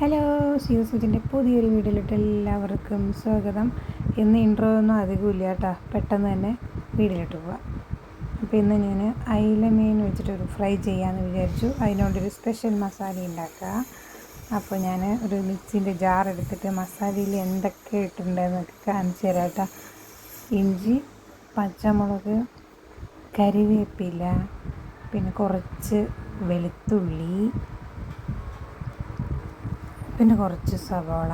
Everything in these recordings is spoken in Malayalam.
ഹലോ സിയൂസിന്റെ പുതിയൊരു വീഡിയോയിലിട്ട് എല്ലാവർക്കും സ്വാഗതം. ഇന്ന് ഇൻട്രോ ഒന്നും അധികം ഇല്ല കേട്ടോ. പെട്ടെന്ന് തന്നെ വീഡിയോയിലിട്ട് പോവാം. അപ്പോൾ ഇന്ന് ഞാൻ അയില മീൻ വെച്ചിട്ടൊരു ഫ്രൈ ചെയ്യാമെന്ന് വിചാരിച്ചു. അതിനോടൊരു സ്പെഷ്യൽ മസാല ഉണ്ടാക്കുക അപ്പോൾ ഞാൻ ഒരു മിക്സിന്റെ ജാർ എടുത്തിട്ട് മസാലയിൽ എന്തൊക്കെ ഇട്ടിട്ടുണ്ടെന്നൊക്കെ കാണിച്ചു തരാം കേട്ടോ. ഇഞ്ചി പച്ചമുളക് കരിവേപ്പില പിന്നെ കുറച്ച് വെളുത്തുള്ളി പിന്നെ കുറച്ച് സവോള.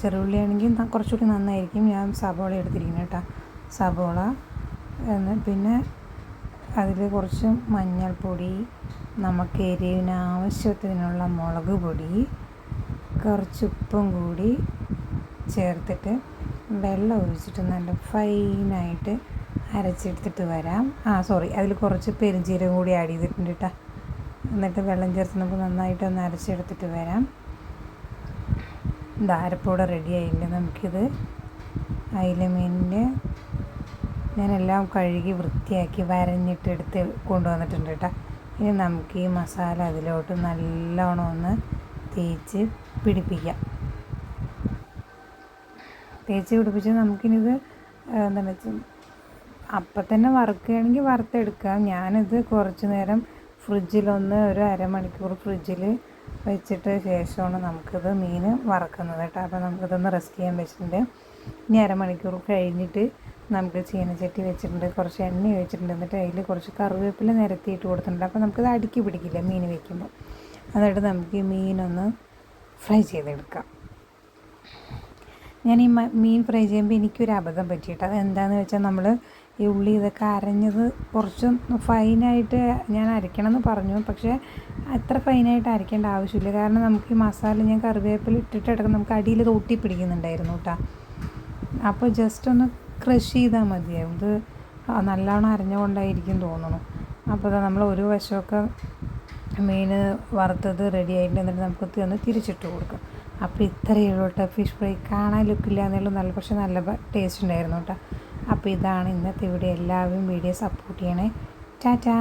ചെറുള്ളി ആണെങ്കിൽ കുറച്ചുകൂടി നന്നായിരിക്കും. ഞാൻ സവോള എടുത്തിരിക്കുന്നത് കേട്ടോ. സവോള പിന്നെ അതിൽ കുറച്ച് മഞ്ഞൾപ്പൊടി നമുക്ക് എരിവിന് ആവശ്യത്തിനുള്ള മുളക് പൊടി കുറച്ച് ഉപ്പും കൂടി ചേർത്തിട്ട് വെള്ളം ഒഴിച്ചിട്ട് നല്ല ഫൈനായിട്ട് അരച്ചെടുത്തിട്ട് വരാം. ആ സോറി അതിൽ കുറച്ച് പെരുംജീരകം കൂടി ആഡ് ചെയ്തിട്ടുണ്ട് കേട്ടോ. എന്നിട്ട് വെള്ളം ചേർത്ത് നമുക്ക് നന്നായിട്ട് ഒന്ന് അരച്ചെടുത്തിട്ട് വരാം. ധാരപ്പൂടെ റെഡി ആയില്ലേ നമുക്കിത് അയില മീനിന്റെ ഞാനെല്ലാം കഴുകി വൃത്തിയാക്കി വരഞ്ഞിട്ട് എടുത്ത് കൊണ്ടുവന്നിട്ടുണ്ട് കേട്ടോ. ഇനി നമുക്ക് ഈ മസാല അതിലോട്ട് നല്ലോണം ഒന്ന് തേച്ച് പിടിപ്പിക്കാം. തേച്ച് പിടിപ്പിച്ച് നമുക്കിനിത് എന്താണ് അപ്പം തന്നെ വറുക്കുകയാണെങ്കിൽ വറുത്തെടുക്കാം. ഞാനിത് കുറച്ച് നേരം ഫ്രിഡ്ജിലൊന്ന് ഒരു അരമണിക്കൂർ ഫ്രിഡ്ജിൽ വെച്ചിട്ട് ശേഷമാണ് നമുക്കിത് മീൻ വറക്കുന്നത് കേട്ടോ. അപ്പോൾ നമുക്കിതൊന്ന് റെസ്റ്റ് ചെയ്യാൻ വെച്ചിട്ടുണ്ട്. ഇനി അരമണിക്കൂർ കഴിഞ്ഞിട്ട് നമുക്ക് ചീനച്ചട്ടി വെച്ചിട്ടുണ്ട്. കുറച്ച് എണ്ണ ഒഴിച്ചിട്ടുണ്ട്. എന്നിട്ട് അതിൽ കുറച്ച് കറിവേപ്പില നിരത്തിയിട്ട് കൊടുത്തിട്ടുണ്ട്. അപ്പോൾ നമുക്കിത് അടുക്കി പിടിക്കില്ല മീൻ വെക്കുമ്പോൾ. എന്നിട്ട് നമുക്ക് മീനൊന്ന് ഫ്രൈ ചെയ്തെടുക്കാം. ഞാൻ ഈ മീൻ ഫ്രൈ ചെയ്യുമ്പോൾ എനിക്കൊരു അബദ്ധം പറ്റിയിട്ട്. അത് എന്താണെന്ന് വെച്ചാൽ നമ്മൾ ഈ ഉള്ളി ഇതൊക്കെ അരഞ്ഞത് കുറച്ചും ഫൈനായിട്ട് ഞാൻ അരയ്ക്കണം എന്ന് പറഞ്ഞു. പക്ഷേ അത്ര ഫൈനായിട്ട് അരയ്ക്കേണ്ട ആവശ്യമില്ല. കാരണം നമുക്ക് ഈ മസാല ഞാൻ കറിവേപ്പില ഇട്ടിട്ട് എടുക്കാം നമുക്ക് അടിയിൽ തൊട്ടി പിടിക്കുന്നുണ്ടായിരുന്നു കേട്ടോ അപ്പോൾ ജസ്റ്റ് ഒന്ന് ക്രഷ് ചെയ്താൽ മതിയാവും. ഇത് നല്ലോണം അരഞ്ഞുകൊണ്ടായിരിക്കും തോന്നുന്നു അപ്പോൾ നമ്മൾ ഒരു വശമൊക്കെ മീൻ വറുത്തത് റെഡി ആയിട്ട് എന്നിട്ട് നമുക്ക് ഒന്ന് തിരിച്ചിട്ട് കൊടുക്കാം. അപ്പോൾ ഇത്രയേ ഉള്ളൂ കേട്ടോ. ഫിഷ് ഫ്രൈ കാണാൻ ലുക്കില്ല എന്നുള്ളൂ. നല്ല പക്ഷേ നല്ല ടേസ്റ്റ് ഉണ്ടായിരുന്നു കേട്ടോ. അപ്പോൾ ഇതാണ് ഇന്നത്തെ വീഡിയോ എല്ലാവരും വീഡിയോ സപ്പോർട്ട് ചെയ്യണേ. ടാറ്റാ